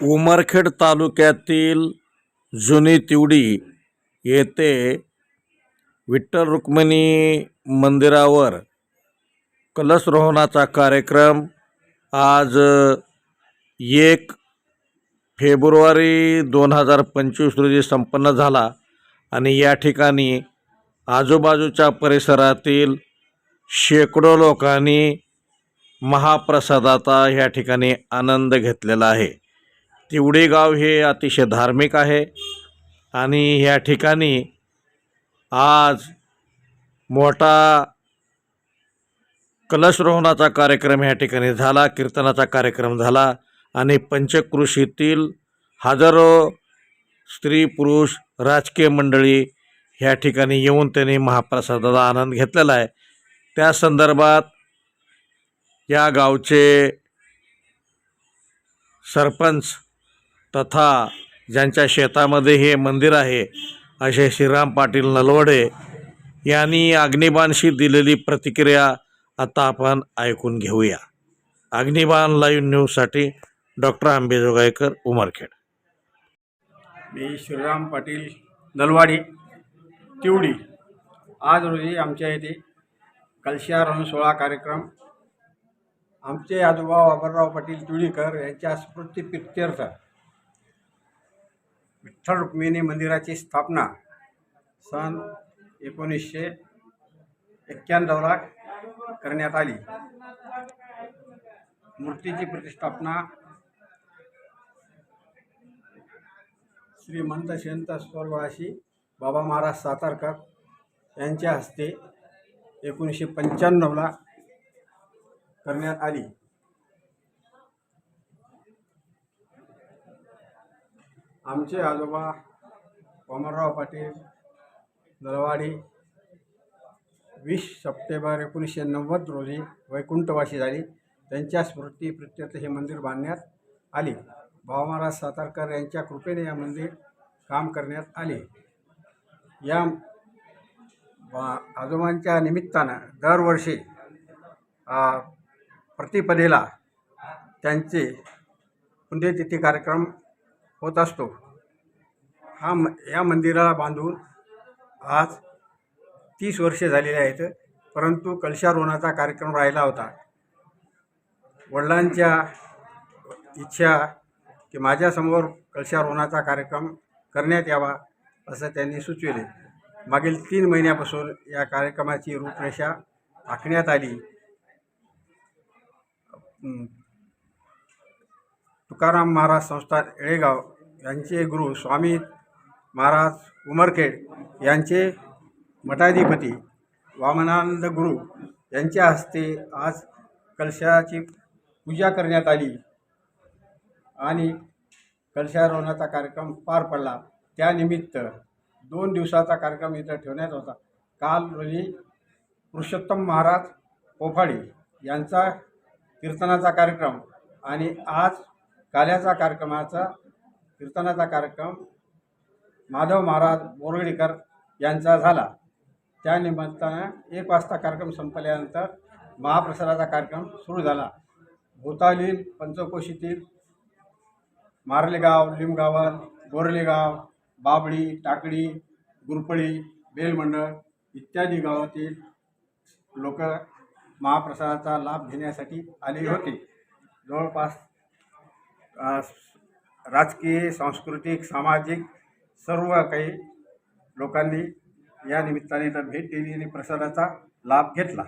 उमरखेड तालुक्यातील जुनी तिवडी येथे विठ्ठल रुक्मिणी मंदिरावर कलशरोहणाचा कार्यक्रम आज एक फेब्रुवारी दोन हजार पंचवीस रोजी संपन्न झाला आणि या ठिकाणी आजूबाजूच्या परिसरातील शेकडो लोकांनी महाप्रसादाचा या ठिकाणी आनंद घेतलेला आहे. तिवडे गाव हे अतिशय धार्मिक आहे. आणि या ठिकाणी आज मोठा कलशरोहणाचा कार्यक्रम ह्या ठिकाणी झाला कीर्तनाचा कार्यक्रम झाला आणि पंचकृषीतील हजारो स्त्री पुरुष राजकीय मंडळी ह्या ठिकाणी येऊन त्यांनी महाप्रसादाचा आनंद घेतलेला आहे. त्या संदर्भात या गावचे सरपंच तथा ज्यांच्या शेतामध्ये हे मंदिर आहे असे श्रीराम पाटील नलवडे यांनी अग्निबाणशी दिलेली प्रतिक्रिया आता आपण ऐकून घेऊया. अग्निबाण लाईव्ह न्यूजसाठी डॉक्टर आंबेजोगाईकर उमरखेड. मी श्रीराम पाटील नलवाडी तिवडी. आज रोजी आमच्या येथे कलशारोहण सोहळा कार्यक्रम. आमचे आजोबा बाबरराव पाटील तिवडीकर यांच्या स्मृतीप्रित्यर्थ विठ्ठल रुक्मिणी मंदिराची स्थापना सन एकोणीसशे एक्क्याण्णवला करण्यात आली. मूर्तीची प्रतिष्ठापना श्रीमंत संत स्वर्गवासी बाबा महाराज सातारकर यांच्या हस्ते एकोणीसशे पंच्याण्णवला करण्यात आली. आमचे आजोबा वामनराव पाटील नलवाडी वीस सप्टेंबर एकोणीसशे नव्वद रोजी वैकुंठवाशी झाली. त्यांच्या स्मृती प्रत्यर्थ हे मंदिर बांधण्यात आले. बाबा महाराज सातारकर यांच्या कृपेने या मंदिर काम करण्यात आले. या बा- आजोबांच्या निमित्तानं दरवर्षी प्रतिपदेला त्यांचे पुण्यतिथी कार्यक्रम होत असतो. हा म या मंदिराला बांधून आज तीस वर्षे झालेली आहेत परंतु कलशारोहणाचा कार्यक्रम राहिला होता. वडिलांच्या इच्छा की माझ्यासमोर कलशारोहणाचा कार्यक्रम करण्यात यावा असं त्यांनी सुचविले. मागील तीन महिन्यापासून या कार्यक्रमाची रूपरेषा आखण्यात आली. तुकाराम महाराज संस्थान येळेगाव यांचे गुरु स्वामी महाराज उमरखेड यांचे मठाधिपती वामनानंद गुरु यांच्या हस्ते आज कलशाची पूजा करण्यात आली आणि कलशारोहणाचा कार्यक्रम पार पडला. त्यानिमित्त दोन दिवसाचा कार्यक्रम इथं ठेवण्यात होता. काल रोजी पुरुषोत्तम महाराज पोफाडी यांचा कीर्तनाचा कार्यक्रम आणि आज काल्याचा कार्यक्रमाचा कीर्तनाचा कार्यक्रम माधव महाराज बोरगडीकर यांचा झाला. त्या निमित्तानं एक वाजता कार्यक्रम संपल्यानंतर महाप्रसादाचा कार्यक्रम सुरू झाला. भूतालील पंचकोशीतील मारलेगाव लिमगावन बोरलेगाव बाबळी टाकडी गुरपळी बेलमंडळ इत्यादी गावातील लोक महाप्रसादाचा लाभ घेण्यासाठी आले होते. जवळपास राजकीय सांस्कृतिक सामाजिक सर्व काही लोकांनी या निमित्ताने तर भेट दिली आणि प्रसादाचा लाभ घेतला.